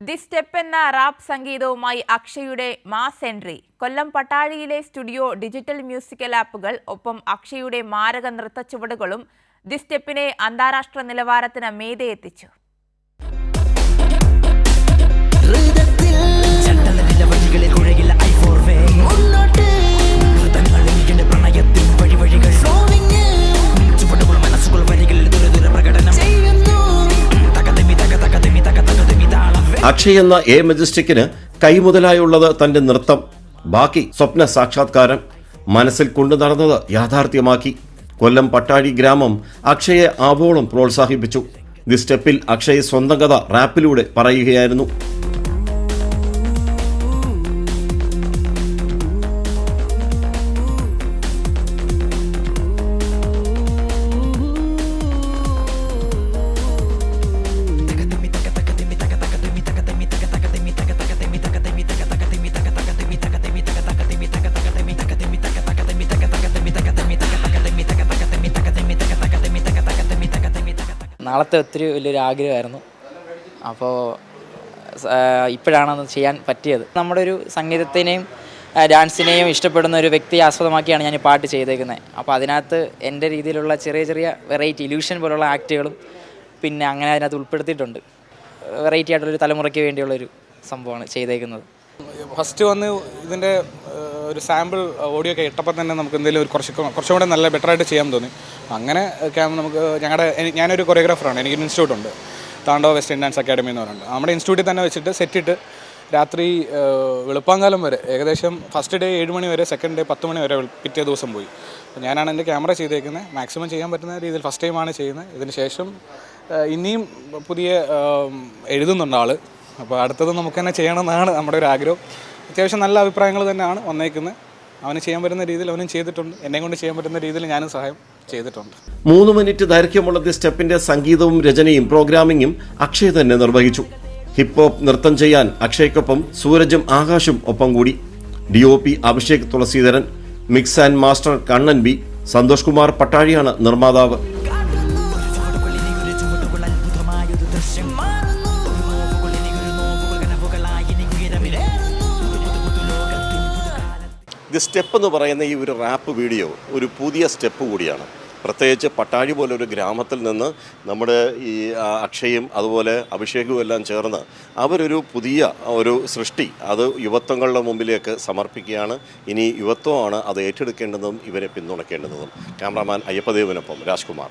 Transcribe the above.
The step എന്ന rap സംഗീതവുമായി അക്ഷയുടെ മാസ് എൻട്രി. കൊല്ലം പട്ടാഴിയിലെ സ്റ്റുഡിയോ ഡിജിറ്റൽ മ്യൂസിക്കൽ ആപ്പുകൾ ഒപ്പം അക്ഷയുടെ മാരക നൃത്ത ചുവടുകളും ദി സ്റ്റെപ്പിനെ അന്താരാഷ്ട്ര നിലവാരത്തിന് മേതെ എത്തിച്ചു. അക്ഷയ് എന്ന എ മജിസ്റ്റിക്കിന് കൈമുതലായുള്ളത് തന്റെ നൃത്തം. ബാക്കി സ്വപ്ന സാക്ഷാത്കാരം മനസ്സിൽ കൊണ്ടു നടന്നത് യാഥാർത്ഥ്യമാക്കി. കൊല്ലം പട്ടാഴി ഗ്രാമം അക്ഷയെ ആവോളം പ്രോത്സാഹിപ്പിച്ചു. ദി സ്റ്റെപ്പിൽ അക്ഷയ് സ്വന്തം കഥ റാപ്പിലൂടെ പറയുകയായിരുന്നു. നാളത്തെ ഒത്തിരി വലിയൊരു ആഗ്രഹമായിരുന്നു. അപ്പോൾ ഇപ്പോഴാണത് ചെയ്യാൻ പറ്റിയത്. നമ്മുടെ ഒരു സംഗീതത്തിനെയും ഡാൻസിനെയും ഇഷ്ടപ്പെടുന്ന ഒരു വ്യക്തിയെ ആസ്പദമാക്കിയാണ് ഞാൻ ഈ പാട്ട് ചെയ്തേക്കുന്നത് അപ്പോൾ അതിനകത്ത് എന്റെ രീതിയിലുള്ള ചെറിയ ചെറിയ വെറൈറ്റി ഇല്യൂഷൻ പോലുള്ള ആക്റ്റുകളും പിന്നെ അങ്ങനെ അതിനകത്ത് ഉൾപ്പെടുത്തിയിട്ടുണ്ട്. വെറൈറ്റി ആയിട്ടുള്ളൊരു തലമുറയ്ക്ക് വേണ്ടിയുള്ളൊരു സംഭവമാണ് ചെയ്തേക്കുന്നത്. ഫസ്റ്റ് വന്ന് ഇതിന്റെ ഒരു സാമ്പിൾ ഓഡിയോ ഒക്കെ ഇട്ടപ്പോൾ തന്നെ നമുക്ക് എന്തെങ്കിലും ഒരു കുറച്ച് കുറച്ചും കൂടെ നല്ല ബെറ്ററായിട്ട് ചെയ്യാൻ തോന്നി. അങ്ങനെ ക്യാമ്പ് നമുക്ക് ഞങ്ങളുടെ ഞാനൊരു കൊറിയോഗ്രാഫറാണ് എനിക്കൊരു ഇൻസ്റ്റിറ്റ്യൂട്ട് ഉണ്ട്. താണ്ടോ വെസ്റ്റേൺ ഡാൻസ് അക്കാഡമി എന്ന് പറയുന്നത് നമ്മുടെ ഇൻസ്റ്റിറ്റ്യൂട്ടിൽ തന്നെ വെച്ചിട്ട് സെറ്റിട്ട് രാത്രി വെളുപ്പാങ്കാലം വരെ ഏകദേശം ഫസ്റ്റ് ഡേ ഏഴ് മണി വരെ സെക്കൻഡ് ഡേ പത്ത് മണി വരെ പിറ്റേ ദിവസം പോയി. ഞാനാണ് എന്റെ ക്യാമറ ചെയ്തേക്കുന്നത് മാക്സിമം ചെയ്യാൻ പറ്റുന്ന രീതിയിൽ ഫസ്റ്റ് ടൈമാണ് ചെയ്യുന്നത് ഇതിന് ശേഷം ഇനിയും പുതിയ എഴുതുന്നുണ്ട് ആൾ അപ്പോൾ അടുത്തത് നമുക്ക് തന്നെ ചെയ്യണമെന്നാണ് നമ്മുടെ ഒരു ആഗ്രഹം. അത്യാവശ്യം നല്ല അഭിപ്രായങ്ങൾ തന്നെയാണ് വന്നേക്കുന്നത് അവന് ചെയ്യാൻ പറ്റുന്ന രീതിയിൽ അവനും ചെയ്തിട്ടുണ്ട്. എന്നെ കൊണ്ട് ചെയ്യാൻ പറ്റുന്ന രീതിയിൽ ഞാനും സഹായം ചെയ്തിട്ടുണ്ട്. മൂന്ന് മിനിറ്റ് ദൈർഘ്യമുള്ള ദി സ്റ്റെപ്പിന്റെ സംഗീതവും രചനയും പ്രോഗ്രാമിംഗും അക്ഷയ് തന്നെ നിർവഹിച്ചു. ഹിപ്പ് ഹോപ്പ് നൃത്തം ചെയ്യാൻ അക്ഷയ്ക്കൊപ്പം സൂരജും ആകാശും ഒപ്പം കൂടി. D O P Abhishek Thulaseedharan mix and master Kannan B Santhosh Kumar പട്ടാഴിയാണ് നിർമ്മാതാവ്. ദി സ്റ്റെപ്പ് എന്ന് പറയുന്ന ഈ ഒരു റാപ്പ് വീഡിയോ ഒരു പുതിയ സ്റ്റെപ്പ് കൂടിയാണ്. പ്രത്യേകിച്ച് പട്ടാഴി പോലെ ഒരു ഗ്രാമത്തിൽ നിന്ന് നമ്മുടെ ഈ അക്ഷയും അതുപോലെ അഭിഷേകവും എല്ലാം ചേർന്ന് അവരൊരു പുതിയ ഒരു സൃഷ്ടി അത് യുവത്വങ്ങളുടെ മുമ്പിലേക്ക് സമർപ്പിക്കുകയാണ്. ഇനി യുവത്വമാണ് അത് ഏറ്റെടുക്കേണ്ടതും ഇവരെ പിന്തുണയ്ക്കേണ്ടതും. ക്യാമറാമാൻ അയ്യപ്പദേവനൊപ്പം രാജ്കുമാർ.